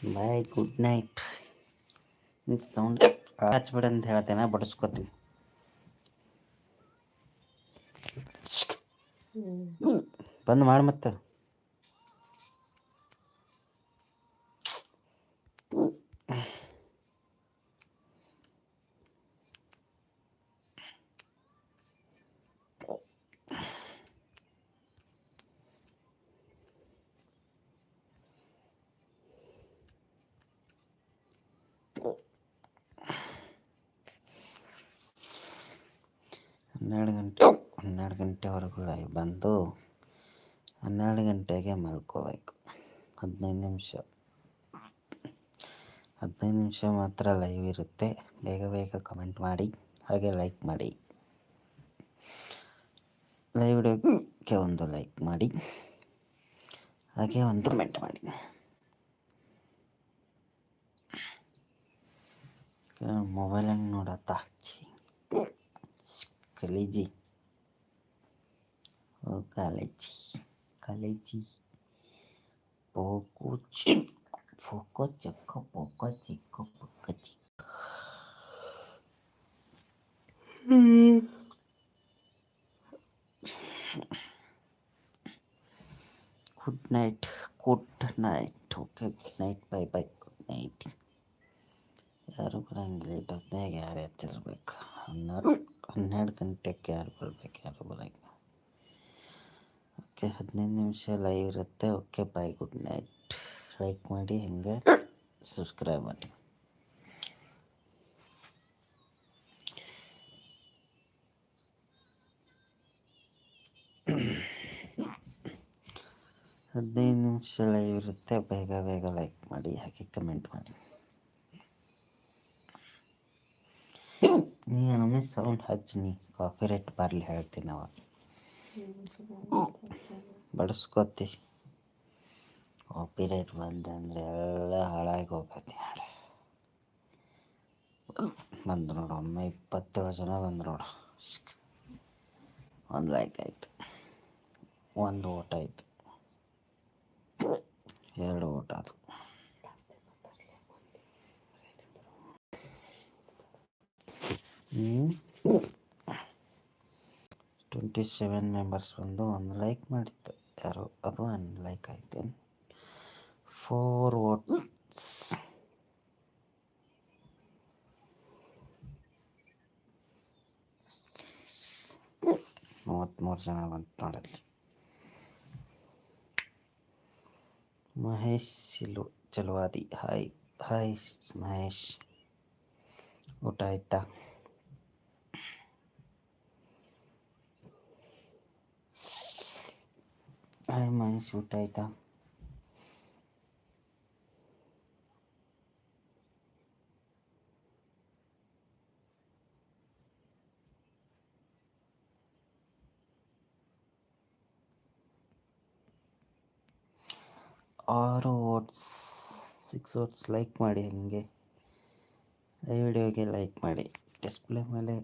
ಬಾಯ್ good night sound ಹಚ್ಬಿಡ ಅಂತ ಹೇಳ್ತೇನೆ ಬಡಿಸ್ಕೊತೀನಿ. ಬಂದು ಬಂದ್ ಮಾಡಿ ಮತ್ತೆ ಹನ್ನೆರಡು ಗಂಟೆ ಹನ್ನೆರಡು ಗಂಟೆವರೆಗೂ ಲೈವ್ ಬಂದು ಹನ್ನೆರಡು ಗಂಟೆಗೆ ಮಲ್ಕೋಬೇಕು. ಹದಿನೈದು ನಿಮಿಷ. ಹದಿನೈದು ನಿಮಿಷ ಮಾತ್ರ ಲೈವ್ ಇರುತ್ತೆ. ಬೇಗ ಬೇಗ ಕಮೆಂಟ್ ಮಾಡಿ, ಹಾಗೆ ಲೈಕ್ ಮಾಡಿ. ಲೈವ್ ವಿಡಿಯೋಕ್ಕೆ ಒಂದು ಲೈಕ್ ಮಾಡಿ. ಹಾಗೆ ಒಂದು ಕಮೆಂಟ್ ಮಾಡಿ. ಮೊಬೈಲ್ ಹೆಂಗೆ ನೋಡತ್ತಾ ಕಲೀಜಿ ಓ ಕಾಲೇಜಿ ಕಾಲೇಜಿ ಪೋಕೋ ಚಿಕ್ಕ ಪೋಕೋ ಚಿಕ್ಕ ಪೋಕೋ ಚಿಕ್ಕ ಪೋಕೋ ಚಿಕ್ಕ good night good night okay good night bye bye good night ಯಾರು ಬರಂಗಿಲ್ಲ ಇಟ್ಟೊತ್ತಿನಾಗ ಯಾರು ಎತ್ತಿರ್ಬೇಕು ಹನ್ನೆರಡು ಹನ್ನೆರಡು ಗಂಟೆಗೆ ಯಾರು ಬರ್ಬೇಕು ಯಾರು ಬರಂಗಿಲ್ಲ ಓಕೆ, ಹದಿನೈದು ನಿಮಿಷ ಲೈವ್ ಇರುತ್ತೆ. Okay bye good night like ಮಾಡಿ, ಹಂಗೆ? ಸಬ್ಸ್ಕ್ರೈಬ್ ಮಾಡಿ. ಹದಿನೈದು ನಿಮಿಷ ಲೈವ್ ಇರುತ್ತೆ. ಬೇಗ ಬೇಗ ಲೈಕ್ ಮಾಡಿ, ಹಾಗೆ ಕಮೆಂಟ್ ಮಾಡಿ. ನೀ ನಮಗೆ ಸೌಂಡ್ ಹಚ್ಚಿ ನೀ. ಕಾಫಿ ರೇಟ್ ಬರಲಿ ಹೇಳ್ತೀನಿ ನಾವು ಬಡಿಸ್ಕೊತಿ. ಕಾಪಿರೇಟ್ ಬಂದಂದ್ರೆ ಎಲ್ಲ ಹಾಳಾಗಿ ಹೋಗತ್ತೆ ನಾಳೆ ಬಂದು ನೋಡು, ಒಮ್ಮೆ ಇಪ್ಪತ್ತೇಳು ಜನ ಬಂದು ನೋಡು. ಒಂದು ಲೈಕ್ ಆಯಿತು. ಒಂದು ಓಟ ಆಯಿತು. ಎರಡು ಓಟ ಅದು ಟ್ವೆಂಟಿ ಸೆವೆನ್ ಮೆಂಬರ್ಸ್ ಬಂದು ಒಂದು ಲೈಕ್ ಮಾಡಿತ್ತು. ಯಾರು? ಅದು ಅನ್ಲೈಕ್ ಲೈಕ್ ಆಯ್ತು ಫೋರ್ ವೋಟ್ಸ್ ಮೂವತ್ತ್ಮೂರು ಜನ ಬಂತು ನೋಡಲ್ಲಿ. ಮಹೇಶ್ ಸಿಲು ಚಲವಾದಿ. Hi hi Mahesh. ಊಟ ಆಯ್ತಾ? ಹಾಯ್ ಮಹೇಶ್ ಊಟ ಆಯ್ತಾ ಆರು ಓಟ್ಸ್ ಸಿಕ್ಸ್ ಓಟ್ಸ್ ಲೈಕ್ ಮಾಡಿ ಹಾಗೆ ಈ ವಿಡಿಯೋಗೆ ಲೈಕ್ ಮಾಡಿ ಡಿಸ್ಪ್ಲೇ ಮೇಲೆ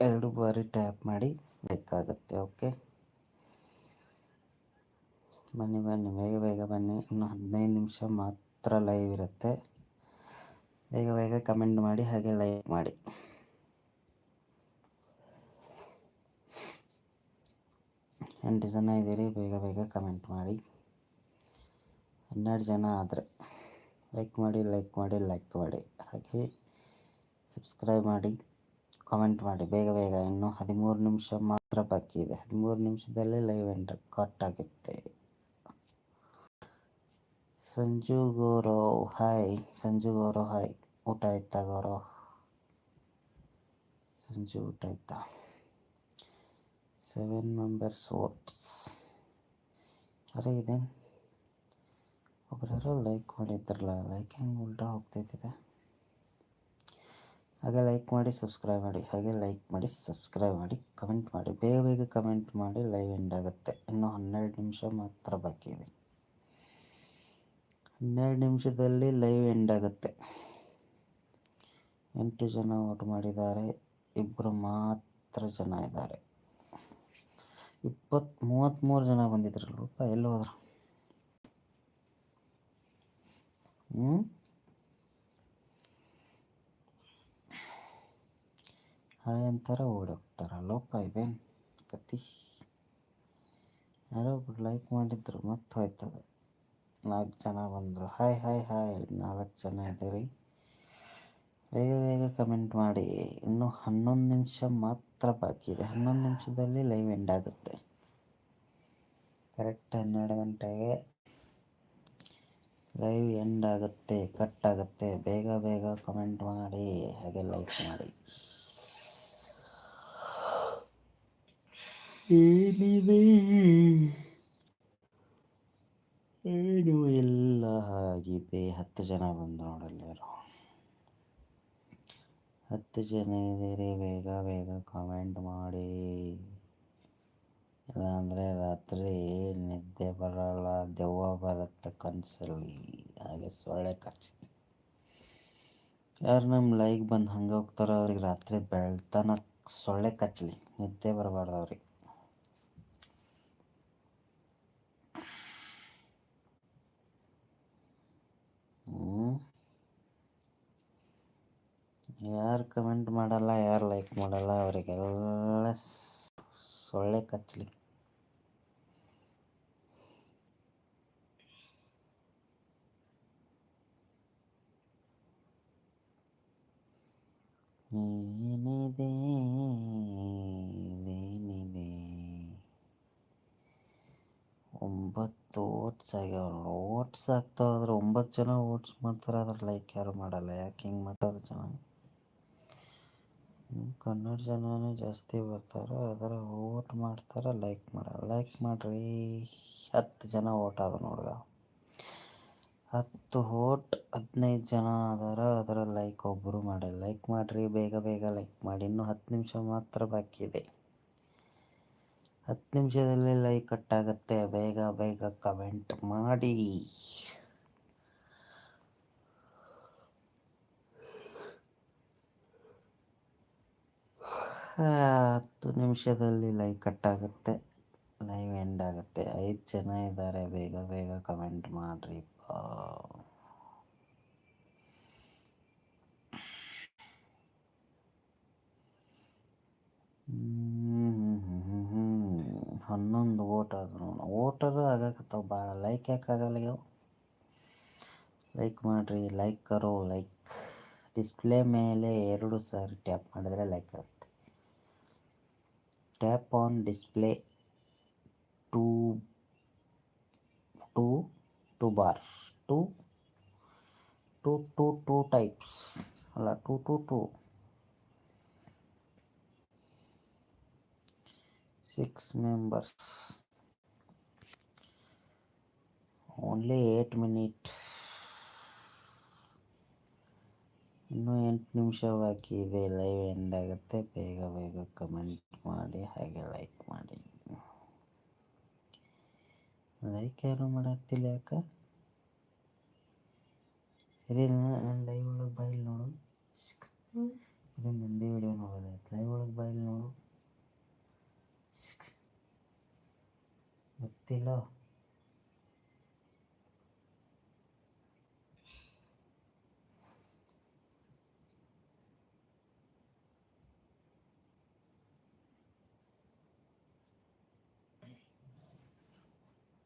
ಎರಡು ಬಾರಿ ಟ್ಯಾಪ್ ಮಾಡಿ ಲೈಕ್ ಆಗುತ್ತೆ ಓಕೆ ಬನ್ನಿ ಬನ್ನಿ, ಬೇಗ ಬೇಗ ಬನ್ನಿ. ಇನ್ನು ಹದಿನೈದು ನಿಮಿಷ ಮಾತ್ರ ಲೈವ್ ಇರುತ್ತೆ. ಬೇಗ ಬೇಗ ಕಮೆಂಟ್ ಮಾಡಿ, ಹಾಗೆ ಲೈಕ್ ಮಾಡಿ. ಎಂಟು ಜನ ಇದ್ದೀರಿ? ಬೇಗ ಬೇಗ ಕಮೆಂಟ್ ಮಾಡಿ. ಹನ್ನೆರಡು ಜನ ಆದರೆ ಲೈಕ್ ಮಾಡಿ ಲೈಕ್ ಮಾಡಿ ಲೈಕ್ ಮಾಡಿ. ಹಾಗೆ ಸಬ್ಸ್ಕ್ರೈಬ್ ಮಾಡಿ ಕಾಮೆಂಟ್ ಮಾಡಿ. ಬೇಗ ಬೇಗ ಇನ್ನು ಹದಿಮೂರು ನಿಮಿಷ ಮಾತ್ರ ಬಾಕಿ ಇದೆ. ಹದಿಮೂರು ನಿಮಿಷದಲ್ಲಿ ಲೈವ್ ಎಂಡ್ ಕಟ್ ಆಗುತ್ತೆ. ಸಂಜು ಗೌರವ್ ಹಾಯ್ ಸಂಜು ಗೌರವ್ ಹಾಯ್, ಊಟ ಆಯ್ತಾ ಗೌರವ್? ಸಂಜು ಊಟ ಆಯ್ತಾ? ಸೆವೆನ್ ಮೆಂಬರ್ಸ್ ವೋಟ್ಸ್ ಅರೆ ಇದೇನು ಒಬ್ಬರು ಲೈಕ್ ಮಾಡಿದ್ರಲ್ಲ ಲೈಕ್ ಹೆಂಗೆ ಉಲ್ಟಾ ಹೋಗ್ತೈತಿದೆ ಹಾಗೆ ಲೈಕ್ ಮಾಡಿ ಸಬ್ಸ್ಕ್ರೈಬ್ ಮಾಡಿ, ಹಾಗೆ ಲೈಕ್ ಮಾಡಿ ಸಬ್ಸ್ಕ್ರೈಬ್ ಮಾಡಿ ಕಮೆಂಟ್ ಮಾಡಿ, ಬೇಗ ಬೇಗ ಕಮೆಂಟ್ ಮಾಡಿ ಲೈವ್ ಎಂಡ್ ಆಗುತ್ತೆ. ಇನ್ನೂ ಹನ್ನೆರಡು ನಿಮಿಷ ಮಾತ್ರ ಬಾಕಿ ಇದೆ ಹನ್ನೆರಡು ನಿಮಿಷದಲ್ಲಿ ಲೈವ್ ಎಂಡ್ ಆಗುತ್ತೆ. ಎಂಟು ಜನ ಓಟ್ ಮಾಡಿದ್ದಾರೆ. ಇಬ್ಬರು ಮಾತ್ರ ಜನ ಇದ್ದಾರೆ. ಇಪ್ಪತ್ತು ಮೂವತ್ತ್ಮೂರು ಜನ ಬಂದಿದ್ರು ಎಲ್ಲಿ ಹೋದ್ರು? ಹ್ಞೂ ಹಾಯ್ ಅಂತಾರೆ ಲೋಪ ಇದೇನು? ಕತಿ? ಯಾರೋ ಒಬ್ರು ಲೈಕ್ ಮಾಡಿದ್ರು ಮತ್ತೆ ಹೋಯ್ತದೆ. ನಾಲ್ಕು ಜನ ಬಂದರು. ಹಾಯ್ ಹಾಯ್ ಹಾಯ್ ನಾಲ್ಕು ಜನ ಇದ್ದೀರಿ. ಬೇಗ ಬೇಗ ಕಮೆಂಟ್ ಮಾಡಿ. ಇನ್ನು ಹನ್ನೊಂದು ನಿಮಿಷ ಮಾತ್ರ ಬಾಕಿ ಇದೆ. ಹನ್ನೊಂದು ನಿಮಿಷದಲ್ಲಿ ಲೈವ್ ಎಂಡ್ ಆಗುತ್ತೆ. ಕರೆಕ್ಟ್ ಹನ್ನೆರಡು ಗಂಟೆಗೆ ಲೈವ್ ಎಂಡ್ ಆಗುತ್ತೆ ಕಟ್ ಆಗುತ್ತೆ. ಬೇಗ ಬೇಗ ಕಮೆಂಟ್ ಮಾಡಿ, ಹಾಗೆ ಲೈಕ್ ಮಾಡಿ. ಏನಿದೆ? ಏನು ಎಲ್ಲ ಆಗಿದೆ. ಹತ್ತು ಜನ ಬಂದು ನೋಡಲ್ಲೇರು ಹತ್ತು ಜನ ಇದ್ದೀರಿ. ಬೇಗ ಬೇಗ ಕಾಮೆಂಟ್ ಮಾಡಿ. ಇಲ್ಲಾಂದರೆ ರಾತ್ರಿ ನಿದ್ದೆ ಬರಲ್ಲ. ದೆವ್ವ ಬರುತ್ತೆ ಕನಸಲ್ಲಿ. ಹಾಗೆ ಸೊಳ್ಳೆ ಕಚ್ಚುತ್ತೆ ಯಾರು ನಮ್ಮ ಲೈಕ್ ಬಂದು ಹಂಗೆ ಹೋಗ್ತಾರೋ ಅವ್ರಿಗೆ ರಾತ್ರಿ ಬೆಳ್ತನ ಸೊಳ್ಳೆ ಕಚ್ಚಲಿ. ನಿದ್ದೆ ಬರಬಾರ್ದು ಅವ್ರಿಗೆ. ಯಾರು ಕಮೆಂಟ್ ಮಾಡಲ್ಲ ಯಾರು ಲೈಕ್ ಮಾಡಲ್ಲ ಅವರಿಗೆಲ್ಲ ಸೊಳ್ಳೆ ಕಚ್ಚಲಿ ಏನಿದೆ ಇದೇನಿದೆ ಒಂಬತ್ತು ಓಟ್ಸ್ ಆಗ್ಯಾವ ಓಟ್ಸ್ ಆಗ್ತಾವ ಆದ್ರೆ ಒಂಬತ್ತು ಜನ ಓಟ್ಸ್ ಮಾಡ್ತಾರೆ, ಅದ್ರ ಲೈಕ್ ಯಾರು ಮಾಡಲ್ಲ. ಯಾಕೆ ಹಿಂಗೆ ಮಾಡೋರು ಜನ? ಕನ್ನಡ ಜನನೇ ಜಾಸ್ತಿ ಬರ್ತಾರೆ ಅದರ ಓಟ್ ಮಾಡ್ತಾರೆ ಲೈಕ್ ಮಾಡಲ್ಲ ಲೈಕ್ ಮಾಡ್ರಿ, ಹತ್ತು ಜನ ಓಟ್ ಆದ ನೋಡ್ಗ. ಹತ್ತು ಓಟ್, ಹದಿನೈದು ಜನ ಅದಾರ ಅದರ ಲೈಕ್ ಒಬ್ಬರು ಮಾಡಿಲ್ಲ. ಲೈಕ್ ಮಾಡಿರಿ, ಬೇಗ ಬೇಗ ಲೈಕ್ ಮಾಡಿ, ಇನ್ನೂ ಹತ್ತು ನಿಮಿಷ ಮಾತ್ರ ಬಾಕಿ ಇದೆ ಹತ್ತು ನಿಮಿಷದಲ್ಲಿ ಲೈಕ್ ಕಟ್ ಆಗುತ್ತೆ. ಬೇಗ ಬೇಗ ಕಮೆಂಟ್ ಮಾಡಿ. ಹತ್ತು ನಿಮಿಷದಲ್ಲಿ ಲೈಕ್ ಕಟ್ ಆಗುತ್ತೆ. ಲೈವ್ ಎಂಡ್ ಆಗುತ್ತೆ. ಐದು ಜನ ಇದ್ದಾರೆ. ಬೇಗ ಬೇಗ ಕಮೆಂಟ್ ಮಾಡ್ರಿ. ಹನ್ನೊಂದು ಓಟ್ ಆದ್ರು. ಓಟರು ಆಗಕತ್ತಾವ ಭಾಳ ಲೈಕ್ ಯಾಕೆ ಆಗಲ್ಲ ಲೈಕ್ ಮಾಡಿರಿ ಲೈಕ್ ಕರೋ ಲೈಕ್ ಡಿಸ್ಪ್ಲೇ ಮೇಲೆ ಎರಡು ಸಾರಿ ಟ್ಯಾಪ್ ಮಾಡಿದರೆ ಲೈಕ್ ಆಗುತ್ತೆ. Tap on display two two two bar two two two two types ಅಲ್ಲ two two two six members. Only eight minute. ಇನ್ನೂ ಎಂಟು ನಿಮಿಷ ಬಾಕಿ ಇದೆ. ಲೈವ್ ಎಂಡ್ ಆಗುತ್ತೆ. ಬೇಗ ಬೇಗ ಕಮೆಂಟ್ ಮಾಡಿ ಹಾಗೆ ಲೈಕ್ ಮಾಡಿ. ಲೈಕ್ ಯಾರು ಮಾಡತ್ತಿಲ್ಲ ಯಾಕ ಸರಿ ನನ್ನ ಲೈವ್ ಒಳಗೆ ಬಾಯಿಲ್ ನೋಡು. ನಂದೇ ವಿಡಿಯೋ ನೋಡೋದಾಯ್ತು. ಲೈವ್ ಒಳಗೆ ಬಾಯಿಲ್ ನೋಡು. ಗೊತ್ತಿಲ್ಲ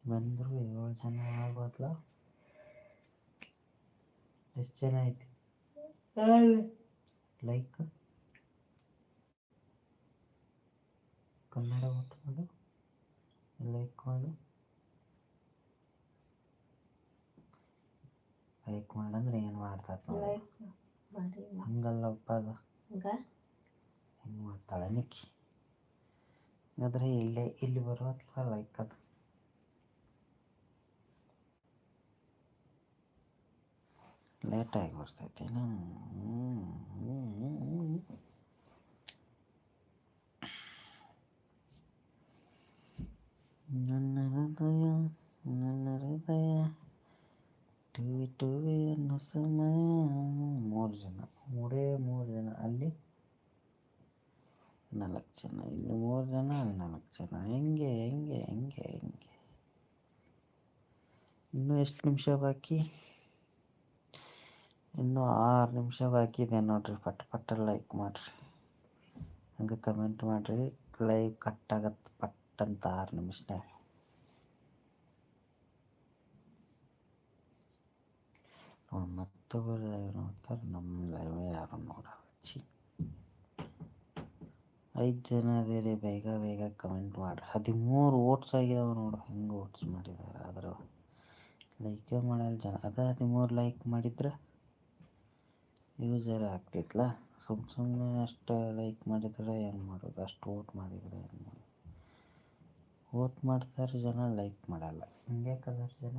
ಬಂದರು ಏಳು ಜನ ಆಗ್ಬೋದಲ್ಲ ಎಷ್ಟು ಜನ ಐತಿ ಲೈಕ್ ಕನ್ನಡ ಒಟ್ಟು ಲೈಕ್ ಮಾಡು ಲೈಕ್ ಮಾಡಂದ್ರೆ ಏನು ಮಾಡ್ತಾರೆ ನೋಡಿ. ಲೈಕ್ ಮಾಡಿ ಹಂಗಲ್ಲಪ್ಪ ಅದು ಹಂಗ? ಹೆಂಗೆ ಮಾಡ್ತಾಳೆ ನಿಕ್ಕಿ? ಆದರೆ ಇಲ್ಲೇ ಇಲ್ಲಿ ಬರುತ್ತಲ್ಲ ಲೈಕ್ ಅದು. ಲೇಟಾಗಿ ಬರ್ತೈತೇನು ನನ್ನ ಹೃದಯ ನನ್ನ ಹೃದಯ, ಟಿವಿ ಟಿವಿ ಅನ್ನೋ ಸಮಯ. ಮೂರು ಜನ, ಮೂರೇ ಮೂರು ಜನ. ಅಲ್ಲಿ ನಾಲ್ಕು ಜನ, ಇಲ್ಲಿ ಮೂರು ಜನ, ಅಲ್ಲಿ ನಾಲ್ಕು ಜನ. ಹೆಂಗೆ ಹೆಂಗೆ ಹೆಂಗೆ ಹೆಂಗೆ? ಇನ್ನೂ ಎಷ್ಟು ನಿಮಿಷ ಬಾಕಿ? ಇನ್ನೂ ಆರು ನಿಮಿಷ ಬಾಕಿದೆ ನೋಡ್ರಿ. ಪಟ್ ಪಟ್ಟ ಲೈಕ್ ಮಾಡಿರಿ. ಹಂಗೆ ಕಮೆಂಟ್ ಮಾಡಿರಿ. ಲೈವ್ ಕಟ್ ಆಗತ್ತೆ, ಪಟ್. ಅಂತ ಆರು ನಿಮಿಷನಾಗ ನೋಡಿ ಮತ್ತೊಬ್ಬರು ಲೈವ್ ನೋಡ್ತಾರೆ ನಮ್ಮ ಲೈವ್ ಯಾರು ನೋಡಲ್ಲ. ಚಿ ಐದು ಜನ ಅದೇ ಬೇಗ ಬೇಗ ಕಮೆಂಟ್ ಮಾಡ್ರಿ. ಹದಿಮೂರು ಓಟ್ಸ್ ಆಗ್ಯಾವ ನೋಡು, ಹೆಂಗೆ ಓಟ್ಸ್ ಮಾಡಿದ್ದಾರೆ ಆದ್ರೆ. ಲೈಕೇ ಮಾಡಲ್ಲ ಜನ, ಅದೇ ಹದಿಮೂರು ಲೈಕ್ ಮಾಡಿದ್ರೆ ಯೂಸರ್ ಆಗ್ತೈತ್ಲ? ಸುಮ್ಮ ಸುಮ್ಮನೆ ಅಷ್ಟು ಲೈಕ್ ಮಾಡಿದ್ರೆ ಏನು ಮಾಡೋದು, ಅಷ್ಟು ಓಟ್ ಮಾಡಿದರೆ ಏನು ಮಾಡೋದು? ಓಟ್ ಮಾಡ್ತಾರೆ ಜನ ಲೈಕ್ ಮಾಡಲ್ಲ. ಹಿಂಗೆ ಕಲರ್ ಜನ.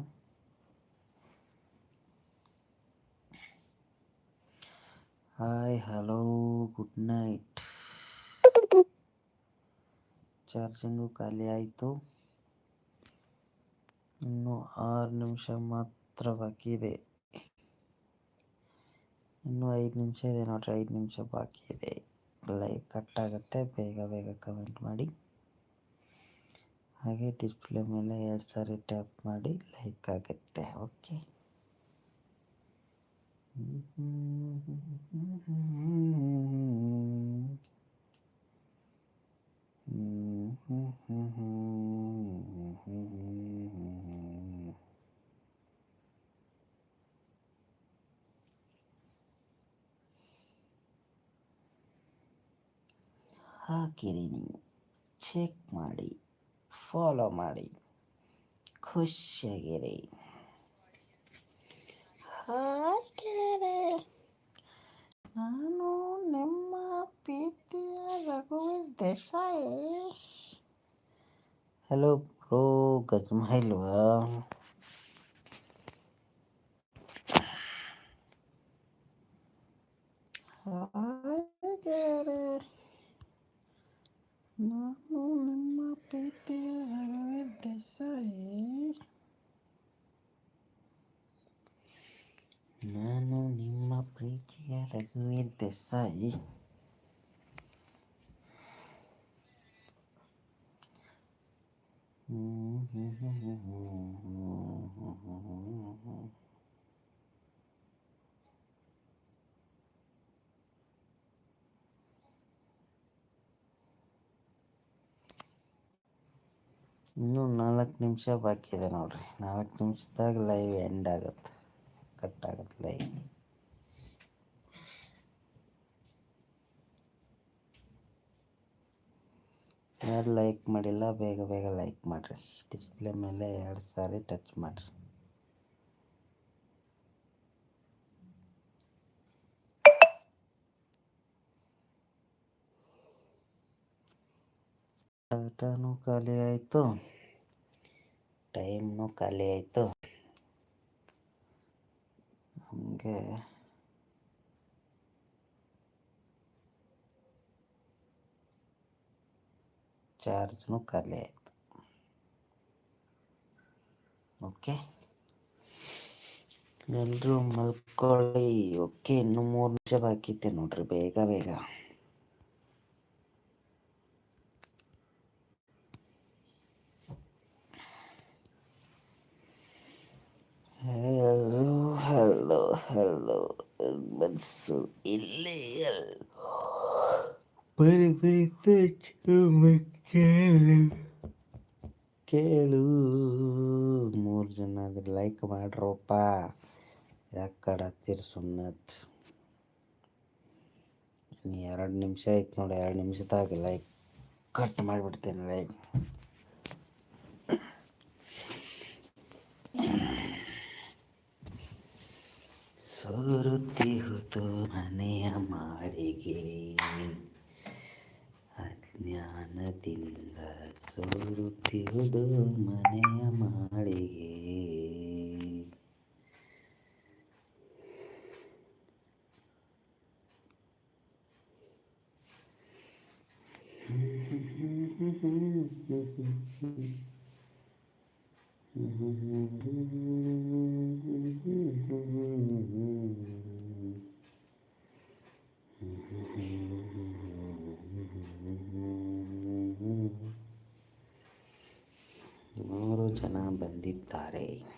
Hi, hello, good night. Charging ಖಾಲಿ ಆಯಿತು. ಇನ್ನು ಆರು ನಿಮಿಷ ಮಾತ್ರ ಬಾಕಿ ಇದೆ. ಇನ್ನೂ ಐದು ನಿಮಿಷ ಇದೆ ನೋಡ್ರಿ, ಐದು ನಿಮಿಷ ಬಾಕಿ ಇದೆ. ಲೈವ್ ಕಟ್ ಆಗುತ್ತೆ. ಬೇಗ ಬೇಗ ಕಮೆಂಟ್ ಮಾಡಿ. ಹಾಗೆ ಡಿಸ್ಪ್ಲೇ ಮೇಲೆ ಎರಡು ಸಾರಿ ಟ್ಯಾಪ್ ಮಾಡಿ ಲೈಕ್ ಆಗುತ್ತೆ ಓಕೆ ಹಾಕಿದ್ದೀನಿ ಚೆಕ್ ಮಾಡಿ. ಫಾಲೋ ಮಾಡಿ ಖುಷಿಯಾಗಿರಿ ಹಾಯ್ ಗೆಳೆಯರೇ ನಾನು ನಿಮ್ಮ ಪ್ರೀತಿಯ ರಘುವೀರ್ ದೇಸಾಯಿ ಹಲೋ ಬ್ರೋ ಗಜ್ಮ ಇಲ್ವಾ ಹಾಯ್ ಗೆಳೆಯರೇ ನಾನು ನಿಮ್ಮ ಪ್ರೀತಿಯ ರಘುವೀರ್ ದೇಸಾಯಿ ನಾನು ನಿಮ್ಮ ಪ್ರೀತಿಯ ದೇಸಾಯಿ ಇನ್ನೂ ನಾಲ್ಕು ನಿಮಿಷ ಬಾಕಿ ಇದೆ ನೋಡ್ರಿ. ನಾಲ್ಕು ನಿಮಿಷದಾಗ ಲೈವ್ ಎಂಡ್ ಆಗುತ್ತೆ. ಕಟ್ ಆಗತ್ತೆ ಲೈವ್ ಯಾರು ಲೈಕ್ ಮಾಡಿಲ್ಲ, ಬೇಗ ಬೇಗ ಲೈಕ್ ಮಾಡಿರಿ. ಡಿಸ್ಪ್ಲೇ ಮೇಲೆ ಎರಡು ಸಾರಿ ಟಚ್ ಮಾಡಿರಿ. ಟಾಟಾನು ಖಾಲಿ ಆಯಿತು. ಟೈಮ್ನು ಖಾಲಿ ಆಯಿತು. ಹಂಗೆ ಚಾರ್ಜ್ನು ಖಾಲಿ ಆಯಿತು. ಓಕೆ ಎಲ್ಲರೂ ಮಲ್ಕೊಳ್ಳಿ. ಓಕೆ ಇನ್ನು ಮೂರು ನಿಮಿಷ ಬಾಕಿ ಐತೆ ನೋಡ್ರಿ, ಬೇಗ ಬೇಗ. ಹಲೋ ಹಲೋ ಹಲೋ ಬಸ್ಸು ಇಲ್ಲೇ ಕೇಳು. ಕೇಳು ಮೂರು ಜನ ಅದ್ರ ಲೈಕ್ ಮಾಡ್ರಪ್ಪ. ಯಾಕಡ ಕಡತ್ತೀರಿ ಸುಮ್ಮನೆ ಎರಡು ನಿಮಿಷ ಆಯ್ತು ನೋಡಿ, ಎರಡು ನಿಮಿಷದಾಗ ಲೈಕ್ ಕಟ್ ಮಾಡಿಬಿಡ್ತೇನೆ ಲೈಕ್ ಮೂರು ಜನ ಬಂದಿದ್ದಾರೆ.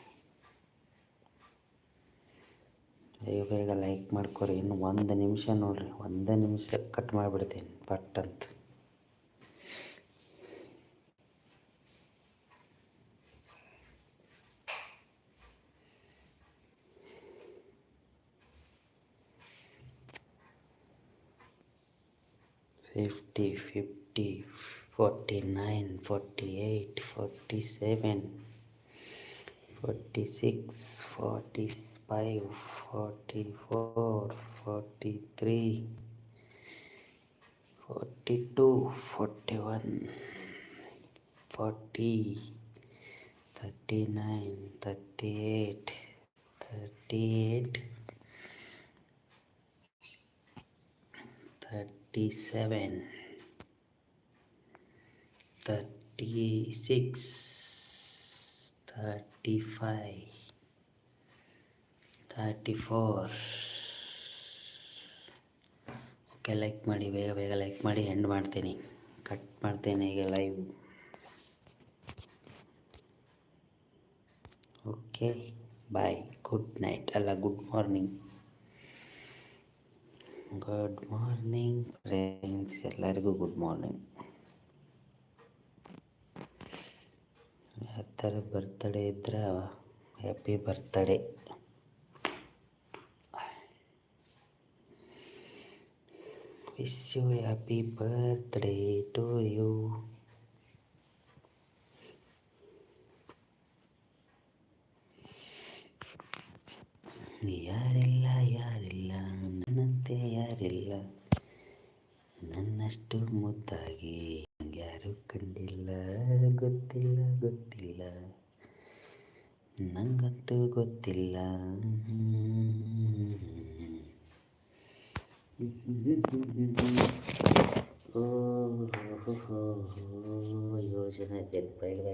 ಬೇಗ ಬೇಗ ಲೈಕ್ ಮಾಡ್ಕೊರಿ. ಇನ್ನು ಒಂದು ನಿಮಿಷ ನೋಡ್ರಿ. ಒಂದೇ ನಿಮಿಷ ಕಟ್ ಮಾಡಿಬಿಡ್ತೀನಿ. ಪಟ್ ಅಂತ. forty, fifty, forty-nine, forty-eight, forty-seven, forty-six, forty-five, forty-four, forty-three, forty-two, forty-one, forty, thirty-nine, thirty-eight, thirty-eight. 37 thirty six thirty five thirty four okay like ಮಾಡಿ, ಬೇಗ ಬೇಗ ಲೈಕ್ ಮಾಡಿ ಎಂಡ್ ಮಾಡ್ತೀನಿ. ಕಟ್ ಮಾಡ್ತೇನೆ ಈಗ live okay bye good night ಅಲ್ಲ good morning good morning friends ಎಲ್ಲರಿಗೂ good morning ಯಾರ ಬರ್ತಡೇ ಇದ್ರೆ happy birthday wish you happy birthday to you ಯಾರಿಲ್ಲ ಯಾರಿಲ್ಲ, ನನ್ನಂತೆ ಯಾರಿಲ್ಲ. ನನ್ನಷ್ಟು ಮುದ್ದಾಗಿ. ಕಂಡಿಲ್ಲ ಗೊತ್ತಿಲ್ಲ ಗೊತ್ತಿಲ್ಲ. ನಂಗಂತೂ ಗೊತ್ತಿಲ್ಲ. ಓ ಹೋ ಹೋ ಏಳು ಜನ ಇದ್ದೇನೆ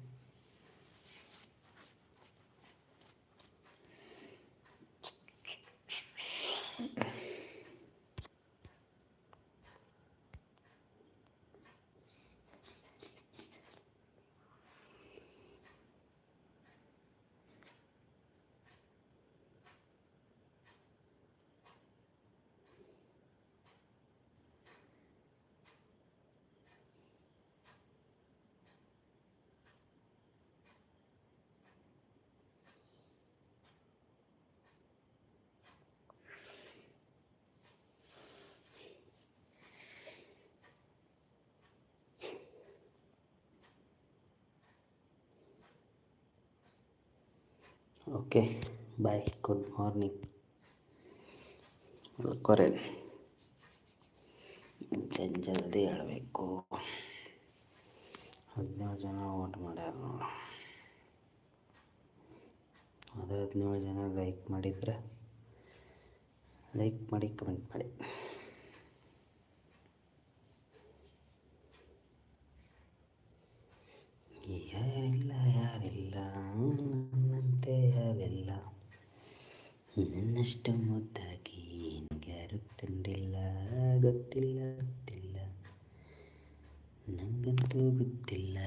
ಓಕೆ ಬಾಯ್ ಗುಡ್ ಮಾರ್ನಿಂಗ್ ಕೊರೆ. ಜಲ್ದಿ ಹೇಳಬೇಕು. ಹದಿನೇಳು ಜನ ಓಟ್ ಮಾಡ್ಯಾರ ನೋಡು. ಅದು ಹದಿನೇಳು ಜನ ಲೈಕ್ ಮಾಡಿದ್ರೆ ಲೈಕ್ ಮಾಡಿ ಕಮೆಂಟ್ ಮಾಡಿ ಯಾರಿಲ್ಲ ಯಾರಿಲ್ಲ ನನ್ನಂತೆ ಯಾರಿಲ್ಲ ನನ್ನಷ್ಟು ಮುದ್ದಾಗಿ ಯಾರು ಕಂಡಿಲ್ಲ ಗೊತ್ತಿಲ್ಲ ಗೊತ್ತಿಲ್ಲ ನಂಗಂತೂ ಗೊತ್ತಿಲ್ಲ